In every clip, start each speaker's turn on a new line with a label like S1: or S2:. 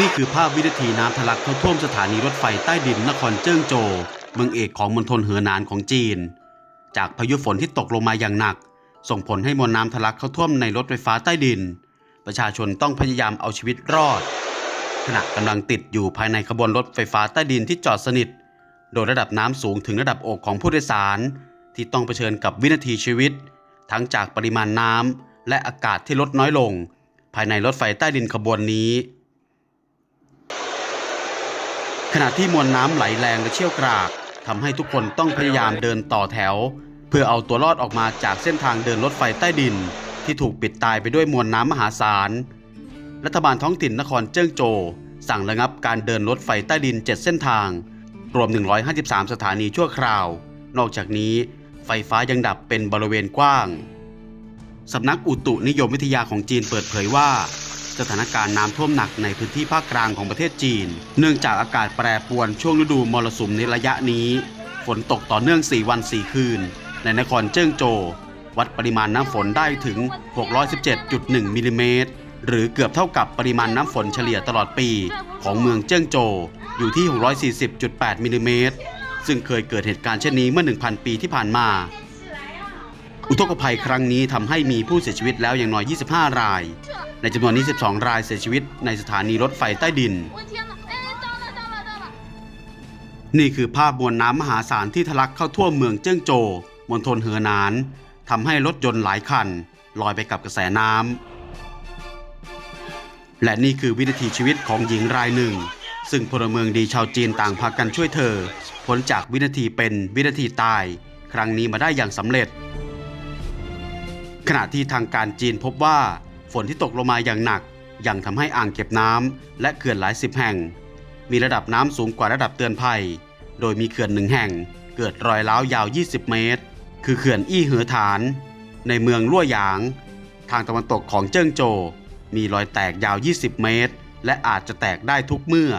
S1: นี่คือภาพวินาทีน้ำทะลักเข้าท่วมสถานีรถไฟใต้ดินนครเจิ้งโจวเมืองเอกของมณฑลเหอหนานของจีน จากพายุฝนที่ตกลงมาอย่างหนัก ส่งผลให้มวลน้ำทะลักเข้าท่วมในรถไฟฟ้าใต้ดิน ประชาชนต้องพยายามเอาชีวิตรอด ขณะกำลังติดอยู่ภายในขบวนรถไฟฟ้าใต้ดินที่จอดสนิท โดยระดับน้ำสูงถึงระดับอกของผู้โดยสาร ที่ต้องเผชิญกับวินาทีชีวิต ทั้งจากปริมาณน้ำและอากาศที่ลดน้อยลง ภายในรถไฟใต้ดินขบวนนี้ ขณะที่มวลน้ำไหลแรงและเชี่ยวกรากทำให้ทุกคนต้องพยายามเดินต่อแถว เพื่อเอาตัวรอดออกมาจากเส้นทางเดินรถไฟใต้ดิน ที่ถูกปิดตายไปด้วยมวลน้ำมหาศาล รัฐบาลท้องถิ่นนครเจิ้งโจวสั่งระงับการเดินรถไฟใต้ดิน 7 เส้นทาง รวม 153 สถานีชั่วคราว นอกจากนี้ ไฟฟ้ายังดับเป็นบริเวณกว้าง สำนักอุตุนิยมวิทยาของจีนเปิดเผยว่า สถานการณ์น้ำท่วมหนักในพื้นที่ภาคกลางของประเทศจีน เนื่องจากอากาศแปรปรวนช่วงฤดูมรสุมในระยะนี้ ฝนตกต่อเนื่อง 4 วัน 4 คืน ในนครเจิ้งโจววัดปริมาณน้ำฝนได้ถึง 617.1มิลลิเมตรหรือเกือบเท่ากับปริมาณน้ำฝนเฉลี่ยตลอดปีของเมืองเจิ้งโจวอยู่ที่ 640.8มิลลิเมตรซึ่งเคยเกิดเหตุการณ์เช่นนี้เมื่อ 1,000 ปีที่ผ่านมา อุทกภัยครั้งนี้ทำให้มีผู้เสียชีวิตแล้วอย่างน้อย 25 ราย ในจำนวนนี้ 12 รายเสียชีวิตในสถานีรถไฟใต้ดิน นี่คือภาพมวลน้ำมหาศาลที่ทะลักเข้าทั่วเมืองเจิ้งโจวมณฑลเหอหนานทำให้รถยนต์หลายคันลอยไปกับกระแสน้ำ และนี่คือวินาทีชีวิตของหญิงรายหนึ่ง ซึ่งพลเมืองดีชาวจีนต่างพากันช่วยเธอพ้นจากวินาทีเป็นวินาทีตาย ครั้งนี้มาได้อย่างสำเร็จ ขณะที่ทางการจีนพบว่า ฝนที่ตกลงมาอย่างหนัก ยังทำให้อ่างเก็บน้ำและเขื่อนหลายสิบแห่ง มีระดับน้ำสูงกว่าระดับเตือนภัย โดยมีเขื่อนหนึ่งแห่ง เกิดรอยร้าวยาว 20 เมตร คือเขื่อนอี้เหอฐาน ในเมืองลั่วหยาง ทางตะวันตกของเจิ้งโจ มีรอยแตกยาว 20 เมตร และอาจจะแตกได้ทุกเมื่อ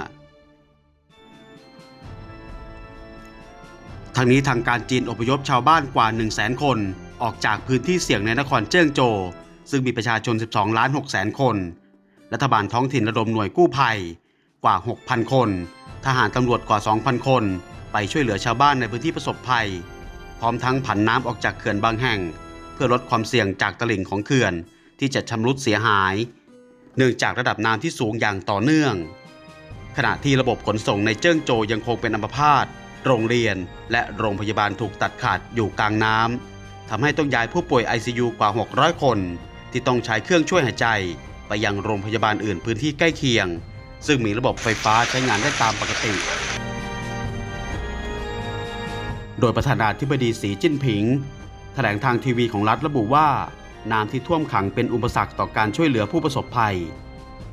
S1: ทางนี้ทางการจีนอพยพชาวบ้านกว่า 1 0 0 0 0แสนคน ออกจากพื้นที่เสี่ยงในนครเจิ้งโจวซึ่งมีประชาชน 12 ล้าน6แสนคน รัฐบาลท้องถิ่นระดมหน่วยกู้ภัยกว่า 6,000 คน ทหารตำรวจกว่า 2,000 คน ไปช่วยเหลือชาวบ้านในพื้นที่ประสบภัย พร้อมทั้งผันน้ำออกจากเขื่อนบางแห่ง เพื่อลดความเสี่ยงจากตลิ่งของเขื่อนที่จะชำรุดเสียหาย เนื่องจากระดับน้ำที่สูงอย่างต่อเนื่อง ขณะที่ระบบขนส่งในเจิ้งโจวยังคงเป็นอัมพาต โรงเรียน และโรงพยาบาลถูกตัดขาดอยู่กลางน้ำ ทำให้ต้องย้ายผู้ป่วย ICU กว่า 600 คน ที่ต้องใช้เครื่องช่วยหายใจ ไปยังโรงพยาบาลอื่นพื้นที่ใกล้เคียง ซึ่งมีระบบไฟฟ้าใช้งานได้ตามปกติ โดยประธานาธิบดีสีจิ้นผิง แถลงทางทีวีของรัฐระบุว่าน้ำที่ท่วมขังเป็นอุปสรรคต่อการช่วยเหลือผู้ประสบภัย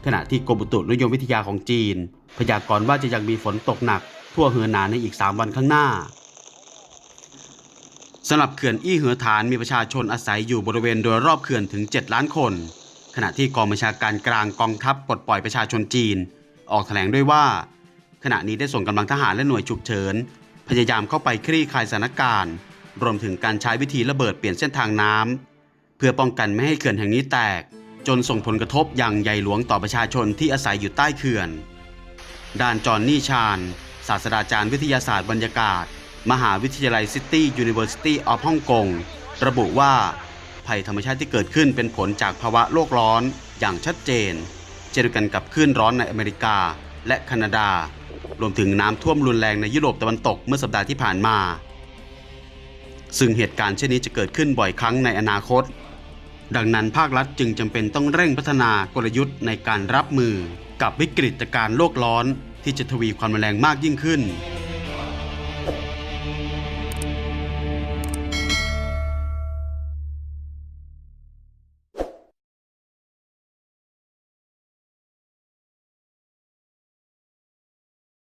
S1: ขณะที่กรมอุตุนิยมวิทยาของจีน พยากรณ์ว่าจะยังมีฝนตกหนัก ทั่วเหือหนานในอีก 3 วันข้างหน้า สำหรับเขื่อนอี้เหอฐานมีประชาชนอาศัยอยู่บริเวณโดยรอบเขื่อนถึง 7 ล้านคน ขณะที่กองบัญชาการกลางกองทัพปลดปล่อยประชาชนจีน ออกแถลงด้วยว่า ขณะนี้ได้ส่งกำลังทหารและหน่วยฉุกเฉิน พยายามเข้าไปคลี่คลายสถานการณ์ รวมถึงการใช้วิธีระเบิดเปลี่ยนเส้นทางน้ำเพื่อป้องกันไม่ให้เขื่อนแห่งนี้แตก จนส่งผลกระทบอย่างใหญ่หลวงต่อประชาชนที่อาศัยอยู่ใต้เขื่อนด้านจอห์นนี่ชาญศาสตราจารย์วิทยาศาสตร์บรรยากาศ มหาวิทยาลัยซิตี้ยูนิเวอร์ซิตี้ออฟฮ่องกงระบุว่า ภัยธรรมชาติที่เกิดขึ้นเป็นผลจากภาวะโลกร้อนอย่างชัดเจน เช่นเดียวกันกับคลื่นร้อนในอเมริกาและแคนาดา รวมถึงน้ำท่วมรุนแรงในยุโรปตะวันตกเมื่อสัปดาห์ที่ผ่านมา ซึ่งเหตุการณ์เช่นนี้จะเกิดขึ้นบ่อยครั้งในอนาคต ดังนั้นภาครัฐจึงจำเป็นต้องเร่งพัฒนากลยุทธ์ในการรับมือกับวิกฤตการณ์โลกร้อนที่จะทวีความรุนแรงมากยิ่งขึ้น